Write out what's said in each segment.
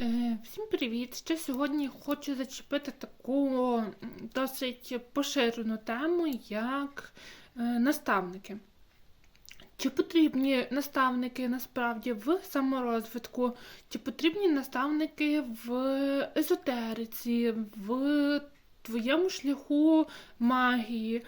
Е, Всім привіт! Ще сьогодні хочу зачепити таку досить поширену тему, як е, наставники. Чи потрібні наставники насправді в саморозвитку, чи потрібні наставники в езотериці, в твоєму шляху магії?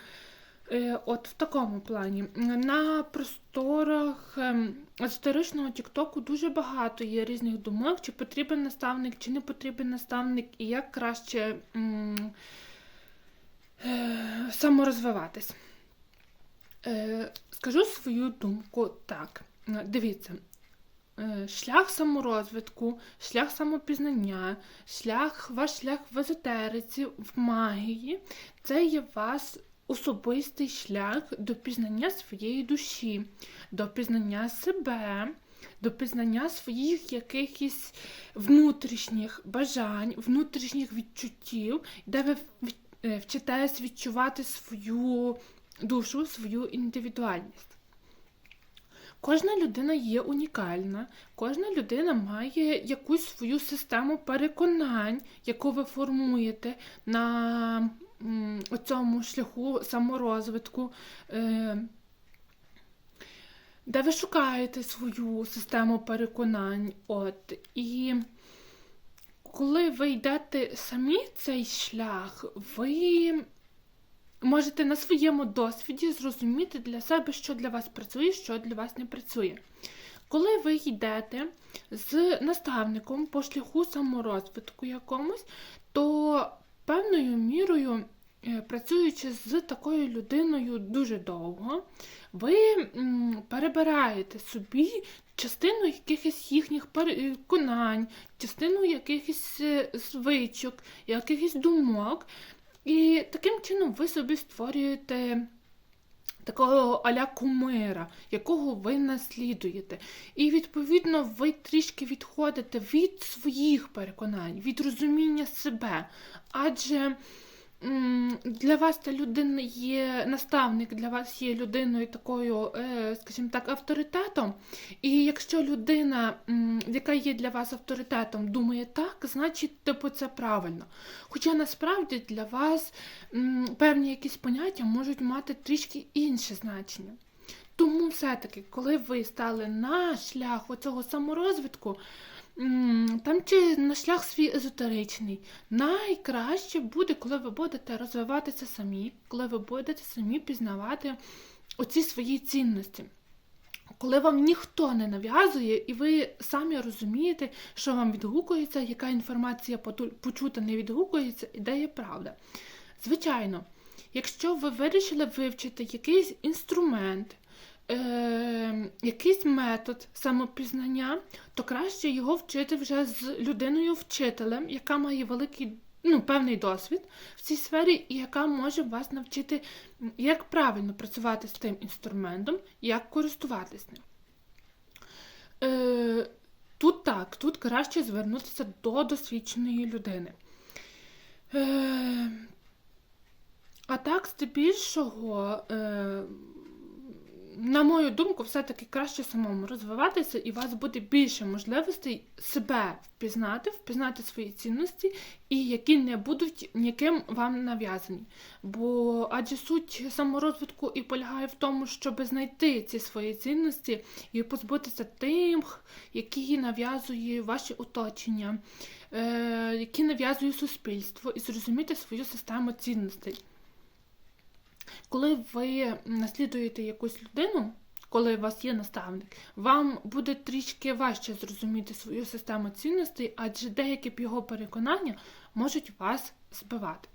Е, От в такому плані. На просторах ем, езотеричного Тіктоку дуже багато є різних думок, чи потрібен наставник, чи не потрібен наставник, і як краще м, е, саморозвиватись. Е, Скажу свою думку так. Дивіться, е, шлях саморозвитку, шлях самопізнання, шлях, ваш шлях в езотериці, в магії це є вас особистий шлях до пізнання своєї душі, до пізнання себе, до пізнання своїх якихось внутрішніх бажань, внутрішніх відчуттів, де ви е, вчитесь відчувати свою душу, свою індивідуальність. Кожна людина є унікальна, кожна людина має якусь свою систему переконань, яку ви формуєте на м, цьому шляху саморозвитку, е, де ви шукаєте свою систему переконань. От, і коли ви йдете самі цей шлях, ви можете на своєму досвіді зрозуміти для себе, що для вас працює, що для вас не працює. Коли ви йдете з наставником по шляху саморозвитку якомусь, то певною мірою, працюючи з такою людиною дуже довго, ви перебираєте собі частину якихось їхніх переконань, частину якихось е, звичок, якихось думок, і таким чином ви собі створюєте такого аля кумира, якого ви наслідуєте. І відповідно ви трішки відходите від своїх переконань, від розуміння себе. Адже для вас та людина є наставник, для вас є людиною такою, е, скажімо так, авторитетом. І якщо людина, яка є для вас авторитетом, думає так, значить, типу, це правильно. Хоча насправді для вас певні якісь поняття можуть мати трішки інше значення. Тому все-таки, коли ви стали на шлях оцього саморозвитку, там чи на шлях свій езотеричний, найкраще буде, коли ви будете розвиватися самі, коли ви будете самі пізнавати оці свої цінності. Коли вам ніхто не нав'язує, і ви самі розумієте, що вам відгукується, яка інформація почута не відгукується, і де є правда. Звичайно, якщо ви вирішили вивчити якийсь інструмент, е- якийсь метод самопізнання, то краще його вчити вже з людиною-вчителем, яка має великий ну, певний досвід в цій сфері, і яка може вас навчити, як правильно працювати з тим інструментом, як користуватись ним. Е, тут так, тут краще звернутися до досвідченої людини. Е, а так, здебільшого, е, на мою думку, все-таки краще самому розвиватися, і у вас буде більше можливостей себе впізнати, впізнати свої цінності, і які не будуть ніким вам нав'язані. Бо адже суть саморозвитку і полягає в тому, щоб знайти ці свої цінності і позбутися тих, які нав'язує ваше оточення, е, які нав'язує суспільство, і зрозуміти свою систему цінностей. Коли ви наслідуєте якусь людину, коли у вас є наставник, вам буде трішки важче зрозуміти свою систему цінностей, адже деякі його переконання можуть вас збивати.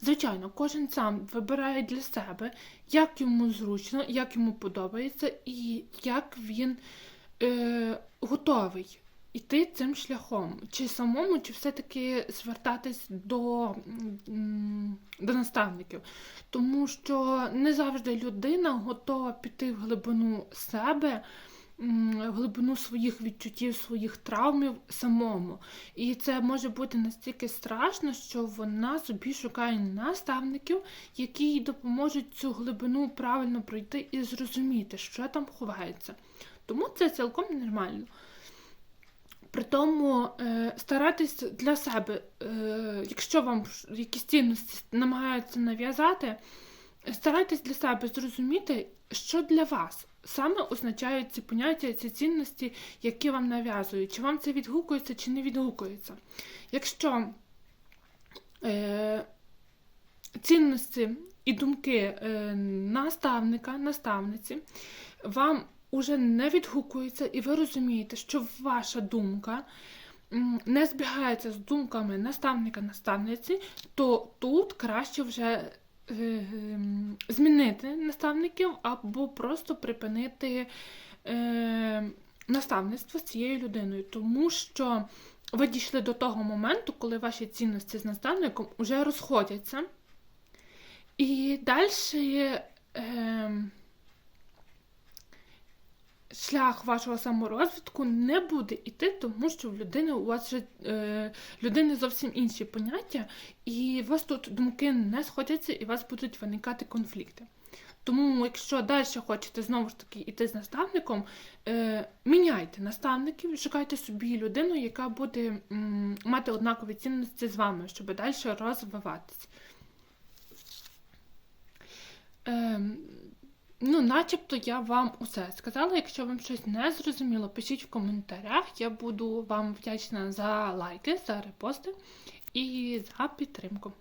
Звичайно, кожен сам вибирає для себе, як йому зручно, як йому подобається, і як він е, готовий іти цим шляхом, чи самому, чи все-таки звертатись до, до наставників. Тому що не завжди людина готова піти в глибину себе, в глибину своїх відчуттів, своїх травмів самому. І це може бути настільки страшно, що вона собі шукає наставників, які їй допоможуть цю глибину правильно пройти і зрозуміти, що там ховається. Тому це цілком нормально. При тому е, старайтесь для себе, е, якщо вам якісь цінності намагаються нав'язати, старайтесь для себе зрозуміти, що для вас саме означають ці поняття, ці цінності, які вам нав'язують, чи вам це відгукується, чи не відгукується. Якщо е, цінності і думки наставника, наставниці вам уже не відгукуються, і ви розумієте, що ваша думка не збігається з думками наставника, наставниці, то тут краще вже е, ем, змінити наставників або просто припинити е, наставництво з цією людиною, тому що ви дійшли до того моменту, коли ваші цінності з наставником вже розходяться. І далі е, шлях вашого саморозвитку не буде йти, тому що в людини у вас вже е, людини зовсім інші поняття, і у вас тут думки не сходяться, і у вас будуть виникати конфлікти. Тому, якщо далі хочете знову ж таки йти з наставником, е, міняйте наставників, шукайте собі людину, яка буде м, мати однакові цінності з вами, щоб далі розвиватись. Ем, ну, начебто я вам усе сказала. Якщо вам щось не зрозуміло, пишіть в коментарях. Я буду вам вдячна за лайки, за репости і за підтримку.